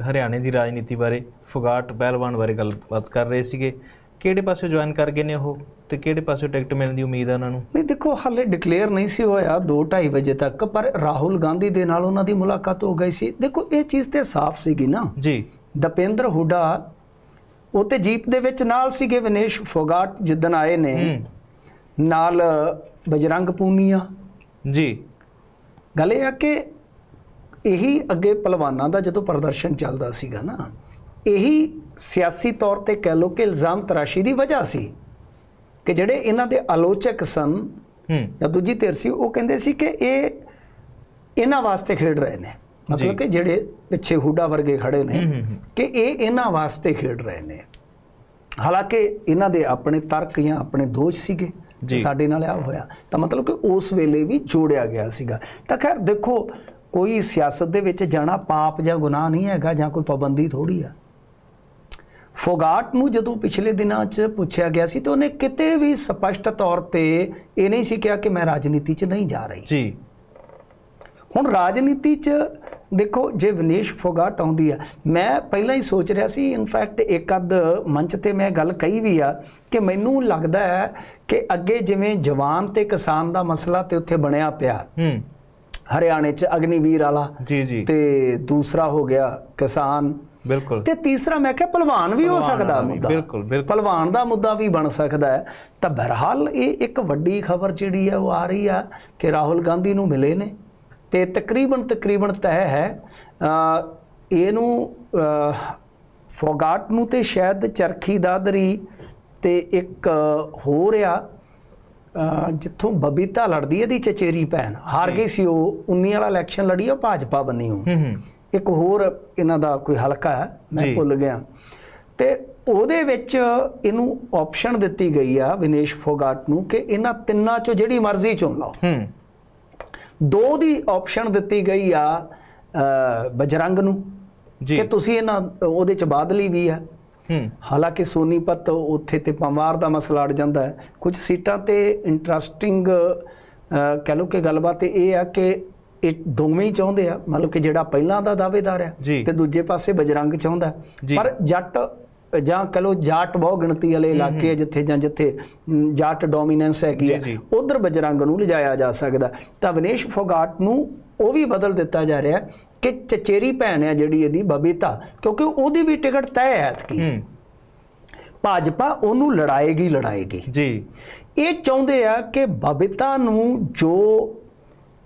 ਹਰਿਆਣੇ ਦੀ ਰਾਜਨੀਤੀ ਬਾਰੇ ਫੁਗਾਟ ਪਹਿਲਵਾਨ ਬਾਰੇ ਗੱਲਬਾਤ ਕਰ ਰਹੇ ਸੀਗੇ। ਕਿਹੜੇ ਪਾਸੇ ਜੁਆਇਨ ਕਰ ਗਏ ਨੇ ਉਹ ਤੇ ਕਿਹੜੇ ਪਾਸੇ ਟਿਕਟ ਮਿਲਣ ਦੀ ਉਮੀਦ ਆ ਉਹਨਾਂ ਨੂੰ? ਨਹੀਂ ਦੇਖੋ ਹਾਲੇ ਡਿਕਲੇਅਰ ਨਹੀਂ ਸੀ ਹੋਇਆ 2:30 ਵਜੇ ਤੱਕ ਪਰ ਰਾਹੁਲ ਗਾਂਧੀ ਦੇ ਨਾਲ ਉਹਨਾਂ ਦੀ ਮੁਲਾਕਾਤ ਹੋ ਗਈ ਸੀ। ਦੇਖੋ ਇਹ ਚੀਜ਼ ਤੇ ਸਾਫ਼ ਸੀਗੀ ਨਾ। ਜੀ। ਦਪਿੰਦਰ ਹੁੱਡਾ ਉਹ ਤੇ ਜੀਪ ਦੇ ਵਿੱਚ ਨਾਲ ਸੀਗੇ ਵਿਨੇਸ਼ ਫੋਗਾਟ ਜਿੱਦਣ ਆਏ ਨੇ। ਨਾਲ ਬਜਰੰਗ ਪੂਨੀਆ। ਜੀ। ਗੱਲ ਇਹ ਆ ਕਿ ਇਹੀ ਅੱਗੇ ਪਹਿਲਵਾਨਾਂ ਦਾ ਜਦੋਂ ਪ੍ਰਦਰਸ਼ਨ ਚੱਲਦਾ ਸੀਗਾ ਨਾ ਇਹੀ ਸਿਆਸੀ ਤੌਰ ਤੇ ਕਹਿ ਲੋ ਕਿ ਇਲਜ਼ਾਮ ਤਰਾਸ਼ੀ ਦੀ ਵਜ੍ਹਾ ਸੀ ਕਿ ਜਿਹੜੇ ਇਹਨਾਂ ਦੇ ਆਲੋਚਕ ਸਨ ਜਾਂ ਦੂਜੀ ਧਿਰ ਸੀ ਉਹ ਕਹਿੰਦੇ ਸੀ ਕਿ ਇਹ ਇਹਨਾਂ ਵਾਸਤੇ ਖੇਡ ਰਹੇ ਨੇ। ਮਤਲਬ ਕਿ ਜਿਹੜੇ ਪਿੱਛੇ ਹੁੱਡਾ ਵਰਗੇ ਖੜੇ ਨੇ। ਕਿ ਇਹ ਇਹਨਾਂ ਵਾਸਤੇ ਖੇਡ ਰਹੇ ਨੇ। ਹਾਲਾਂਕਿ ਇਹਨਾਂ ਦੇ ਆਪਣੇ ਤਰਕ ਜਾਂ ਆਪਣੇ ਦੋਸ਼ ਸੀਗੇ ਸਾਡੇ ਨਾਲ ਆ ਹੋਇਆ। ਤਾਂ ਮਤਲਬ ਕਿ ਉਸ ਵੇਲੇ ਵੀ ਜੋੜਿਆ ਗਿਆ ਸੀਗਾ। ਤਾਂ ਖੈਰ ਦੇਖੋ ਕੋਈ ਸਿਆਸਤ ਦੇ ਵਿੱਚ ਜਾਣਾ ਪਾਪ ਜਾਂ ਗੁਨਾਹ ਨਹੀਂ ਹੈਗਾ ਜਾਂ ਕੋਈ ਪਾਬੰਦੀ ਥੋੜੀ ਆ। ਫੋਗਾਟ ਨੂੰ ਜਦੋਂ ਪਿਛਲੇ ਦਿਨਾਂ 'ਚ ਪੁੱਛਿਆ ਗਿਆ ਸੀ ਤਾਂ ਉਹਨੇ ਕਿਤੇ ਵੀ ਸਪਸ਼ਟ ਤੌਰ ਤੇ ਇਹ ਨਹੀਂ ਸੀ ਕਿਹਾ ਕਿ ਮੈਂ ਰਾਜਨੀਤੀ 'ਚ ਨਹੀਂ ਜਾ ਰਹੀ। ਜੀ। ਹੁਣ ਰਾਜਨੀਤੀ 'ਚ ਦੇਖੋ ਜੇ ਵਿਨੇਸ਼ ਫੋਗਾਟ ਆਉਂਦੀ ਆ ਮੈਂ ਪਹਿਲਾਂ ਹੀ ਸੋਚ ਰਿਹਾ ਸੀ ਇਨਫੈਕਟ ਇੱਕ ਅੱਧ ਮੰਚ ਤੇ ਮੈਂ ਗੱਲ ਕਹੀ ਵੀ ਆ ਕਿ ਮੈਨੂੰ ਲੱਗਦਾ ਹੈ ਕਿ ਅੱਗੇ ਜਿਵੇਂ ਜਵਾਨ ਤੇ ਕਿਸਾਨ ਦਾ ਮਸਲਾ ਤੇ ਉੱਥੇ ਬਣਿਆ ਪਿਆ ਹੂੰ। ਹਰਿਆਣੇ 'ਚ ਅਗਨੀਵੀਰ ਵਾਲਾ ਜੀ ਜੀ। ਤੇ ਦੂਸਰਾ ਹੋ ਗਿਆ ਕਿਸਾਨ। ਬਿਲਕੁਲ। ਤੇ ਤੀਸਰਾ ਮੈਂ ਕਿਹਾ ਪਹਿਲਵਾਨ ਵੀ ਹੋ ਸਕਦਾ ਮੁੱਦਾ। ਬਿਲਕੁਲ, ਬਿਲਕੁਲ। ਪਹਿਲਵਾਨ ਦਾ ਮੁੱਦਾ ਵੀ ਬਣ ਸਕਦਾ ਹੈ। ਤਾਂ ਬਹਰਹਾਲ ਇਹ ਇੱਕ ਵੱਡੀ ਖਬਰ ਜਿਹੜੀ ਹੈ ਉਹ ਆ ਰਹੀ ਆ ਕਿ ਰਾਹੁਲ ਗਾਂਧੀ ਨੂੰ ਮਿਲੇ ਨੇ। ਤੇ ਤਕਰੀਬਨ ਤਕਰੀਬਨ ਤੈਅ ਹੈ। ਇਹਨੂੰ ਫੋਗਾਟ ਨੂੰ ਤੇ ਸ਼ਾਇਦ ਚਰਖੀ ਦਾਦਰੀ ਤੇ ਇੱਕ ਹੋਰ ਆ। ਅ, ਜਿੱਥੋਂ ਬਬੀਤਾ ਲੜਦੀ ਹੈ ਦੀ ਚਚੇਰੀ ਭੈਣ। ਹਾਰ ਗਈ ਸੀ ਉਹ 19 ਵਾਲਾ ਇਲੈਕਸ਼ਨ ਲੜੀ ਉਹ ਭਾਜਪਾ ਬੰਨੀ ਉਹ। ਇੱਕ ਹੋਰ ਇਹਨਾਂ ਦਾ ਕੋਈ ਹਲਕਾ ਹੈ ਮੈਂ। ਭੁੱਲ ਗਿਆ। ਤੇ ਉਹਦੇ ਵਿੱਚ ਇਹਨੂੰ ਆਪਸ਼ਨ ਦਿੱਤੀ ਗਈ ਆ ਵਿਨੇਸ਼ ਫੋਗਾਟ ਨੂੰ ਕਿ ਇਹਨਾਂ ਤਿੰਨਾਂ ਚੋਂ ਜਿਹੜੀ ਮਰਜ਼ੀ ਚੁਣ ਲਓ। ਦੋ ਦੀ ਆਪਸ਼ਨ ਦਿੱਤੀ ਗਈ ਆ ਬਜਰੰਗ ਨੂੰ ਜੀ। ਕਿ ਤੁਸੀਂ ਇਹਨਾਂ ਉਹਦੇ ਚ ਬਾਦਲੀ ਵੀ ਆ ਹਾਲਾਂਕਿ ਸੋਨੀਪਤ ਉੱਥੇ ਤੇ ਪਵਾਰ ਦਾ ਮਸਲਾ ਅੜ ਜਾਂਦਾ ਹੈ। ਕੁਝ ਸੀਟਾਂ ਤੇ ਇੰਟਰਸਟਿੰਗ ਕਹਿ ਲਓ ਕਿ ਗੱਲਬਾਤ ਇਹ ਆ ਕਿ ਇਹ ਦੋਵੇਂ ਹੀ ਚਾਹੁੰਦੇ ਆ। ਮਤਲਬ ਕਿ ਜਿਹੜਾ ਪਹਿਲਾਂ ਦਾ ਦਾਅਵੇਦਾਰ ਆ ਜੀ। ਤੇ ਦੂਜੇ ਪਾਸੇ ਬਜਰੰਗ ਚਾਹੁੰਦਾ ਹੈ। ਪਰ ਜੱਟ ਜਾਂ ਕਹ ਲਓ ਜਾਟ ਬਹੁ ਗਿਣਤੀ ਵਾਲੇ ਇਲਾਕੇ ਜਿੱਥੇ ਜਾਂ ਜਿੱਥੇ ਜਾਟ ਡੋਮੀਨੈਂਸ ਹੈਗੀ। ਉਧਰ ਬਜਰੰਗ ਨੂੰ ਲਿਜਾਇਆ ਜਾ ਸਕਦਾ। ਤਾਂ ਵਿਨੇਸ਼ ਫੋਗਾਟ ਨੂੰ ਉਹ ਵੀ ਬਦਲ ਦਿੱਤਾ ਜਾ ਰਿਹਾ ਕਿ ਚਚੇਰੀ ਭੈਣ ਹੈ ਜਿਹੜੀ ਇਹਦੀ ਬਬੀਤਾ ਕਿਉਂਕਿ ਉਹਦੀ ਵੀ ਟਿਕਟ ਤੈਅ ਹੈ ਹੂੰ। ਭਾਜਪਾ ਉਹਨੂੰ ਲੜਾਏਗੀ ਲੜਾਏਗੀ। ਜੀ। ਇਹ ਚਾਹੁੰਦੇ ਆ ਕਿ ਬਬੀਤਾ ਨੂੰ ਜੋ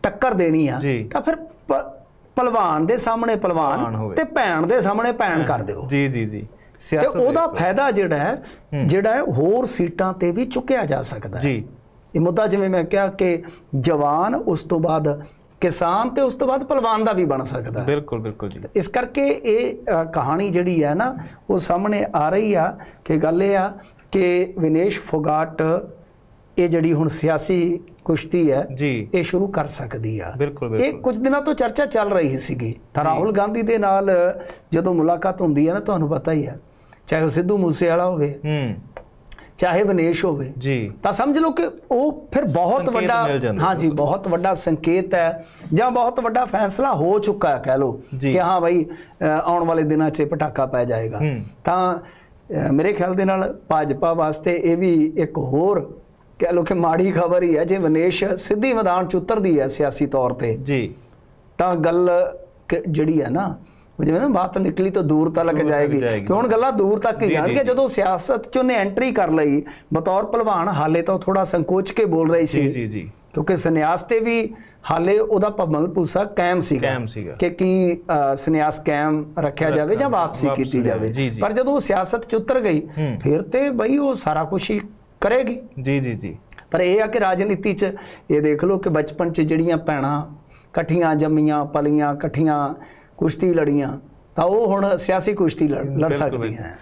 ਟੱਕਰ ਦੇਣੀ ਆ। ਤਾਂ ਫਿਰ ਪਹਿਲਵਾਨ ਦੇ ਸਾਹਮਣੇ ਪਹਿਲਵਾਨ ਹੋਵੇ। ਤੇ ਭੈਣ ਦੇ ਸਾਹਮਣੇ ਭੈਣ ਕਰ ਦਿਓ। ਜੀ ਜੀ ਜੀ। ਤੇ ਉਹਦਾ ਫਾਇਦਾ ਜਿਹੜਾ ਹੈ ਹੂੰ। ਜਿਹੜਾ ਹੈ ਹੋਰ ਸੀਟਾਂ ਤੇ ਵੀ ਚੁੱਕਿਆ ਜਾ ਸਕਦਾ ਹੈ। ਜੀ। ਇਹ ਮੁੱਦਾ ਜਿਵੇਂ ਮੈਂ ਕਿਹਾ ਕਿ ਜਵਾਨ ਉਸ ਤੋਂ ਬਾਅਦ ਕਿਸਾਨ ਤੇ ਉਸ ਤੋਂ ਬਾਅਦ ਪਹਿਲਵਾਨ ਦਾ ਵੀ ਬਣ ਸਕਦਾ ਹੈ। ਬਿਲਕੁਲ ਬਿਲਕੁਲ ਜੀ। ਇਸ ਕਰਕੇ ਇਹ ਕਹਾਣੀ ਜਿਹੜੀ ਹੈ ਨਾ ਉਹ ਸਾਹਮਣੇ ਆ ਰਹੀ ਆ ਕਿ ਗੱਲ ਇਹ ਆ ਕਿ ਵਿਨੇਸ਼ ਫੋਗਾਟ ਇਹ ਜਿਹੜੀ ਹੁਣ ਸਿਆਸੀ ਕੁਸ਼ਤੀ ਹੈ ਜੀ। ਇਹ ਸ਼ੁਰੂ ਕਰ ਸਕਦੀ ਆ। ਬਿਲਕੁਲ ਇਹ ਕੁਝ ਦਿਨਾਂ ਤੋਂ ਚਰਚਾ ਚੱਲ ਰਹੀ ਸੀਗੀ। ਤਾਂ ਰਾਹੁਲ ਗਾਂਧੀ ਦੇ ਨਾਲ ਜਦੋਂ ਮੁਲਾਕਾਤ ਹੁੰਦੀ ਹੈ ਨਾ ਤੁਹਾਨੂੰ ਪਤਾ ਹੀ ਹੈ ਚਾਹੇ ਉਹ ਸਿੱਧੂ ਮੂਸੇਵਾਲਾ ਹੋਵੇ ਹੂੰ। ਚਾਹੇ ਵਿਨੇਸ਼ ਹੋਵੇ ਜੀ ਤਾਂ ਸਮਝ ਲਓ ਕਿ ਉਹ ਫਿਰ ਬਹੁਤ ਵੱਡਾ ਹਾਂ ਜੀ ਬਹੁਤ ਵੱਡਾ ਸੰਕੇਤ ਹੈ ਜਾਂ ਬਹੁਤ ਵੱਡਾ ਫੈਸਲਾ ਹੋ ਚੁੱਕਾ ਹੈ ਕਹਿ ਲਓ। ਕਿ ਹਾਂ ਭਾਈ ਆਉਣ ਵਾਲੇ ਦਿਨਾਂ 'ਚ ਪਟਾਕਾ ਪੈ ਜਾਏਗਾ। ਤਾਂ ਮੇਰੇ ਖਿਆਲ ਦੇ ਨਾਲ ਭਾਜਪਾ ਵਾਸਤੇ ਇਹ ਵੀ ਇੱਕ ਹੋਰ ਕਹਿ ਲਓ ਕਿ ਮਾੜੀ ਖਬਰ ਹੀ ਹੈ ਜੇ ਵਿਨੇਸ਼ ਸਿੱਧੀ ਮੈਦਾਨ 'ਚ ਉਤਰਦੀ ਹੈ ਸਿਆਸੀ ਤੌਰ ਤੇ ਜੀ ਤਾਂ ਗੱਲ ਜਿਹੜੀ ਹੈ ਨਾ ਉਹ ਜਿਵੇਂ ਨਾ ਬਾਤ ਨਿਕਲੀ ਤਾਂ ਦੂਰ ਤੱਕ ਜਾਏਗੀ ਜਾਏਗੀ। ਕਿ ਹੁਣ ਗੱਲਾਂ ਦੂਰ ਤੱਕ ਹੀ ਜੀ, ਜੀ, ਜਾਣਗੀਆਂ ਜੀ। ਜਦੋਂ ਸਿਆਸਤ 'ਚ ਉਹਨੇ ਐਂਟਰੀ ਕਰ ਲਈ ਬਤੌਰ ਪਹਿਲਵਾਨ ਹਾਲੇ ਤਾਂ ਥੋੜਾ ਸੰਕੋਚ ਕੇ ਬੋਲ ਰਹੀ ਜੀ ਸੀ ਜੀ ਜੀ ਕਿਉਂਕਿ ਸੰਨਿਆਸ ਤੇ ਵੀ ਹਾਲੇ ਉਹਦਾ ਭਮਲ ਪੂਸਾ ਕਾਇਮ ਸੀਗਾ ਕਾਇਮ ਸੀਗਾ। ਕਿ ਕੀ ਸੰਨਿਆਸ ਕਾਇਮ ਰੱਖਿਆ ਜਾਵੇ ਜਾਂ ਵਾਪਸੀ ਕੀਤੀ ਜਾਵੇ, ਜੀ, ਜੀ। ਪਰ ਜਦੋਂ ਉਹ ਸਿਆਸਤ 'ਚ ਉਤਰ ਗਈ। ਫਿਰ ਤੇ ਬਈ ਉਹ ਸਾਰਾ ਕੁਝ ਹੀ ਕਰੇਗੀ ਜੀ ਜੀ ਜੀ ਪਰ ਇਹ ਆ ਕਿ ਰਾਜਨੀਤੀ 'ਚ ਇਹ ਦੇਖ ਲਓ ਕਿ ਬਚਪਨ 'ਚ ਜਿਹੜੀਆਂ ਭੈਣਾਂ ਇਕੱਠੀਆਂ ਜੰਮੀਆਂ ਪਲੀਆਂ ਇਕੱਠੀਆਂ ਕੁਸ਼ਤੀ ਲੜੀਆਂ ਤਾਂ ਉਹ ਹੁਣ ਸਿਆਸੀ ਕੁਸ਼ਤੀ ਲੜ ਲੜ ਸਕਦੀਆਂ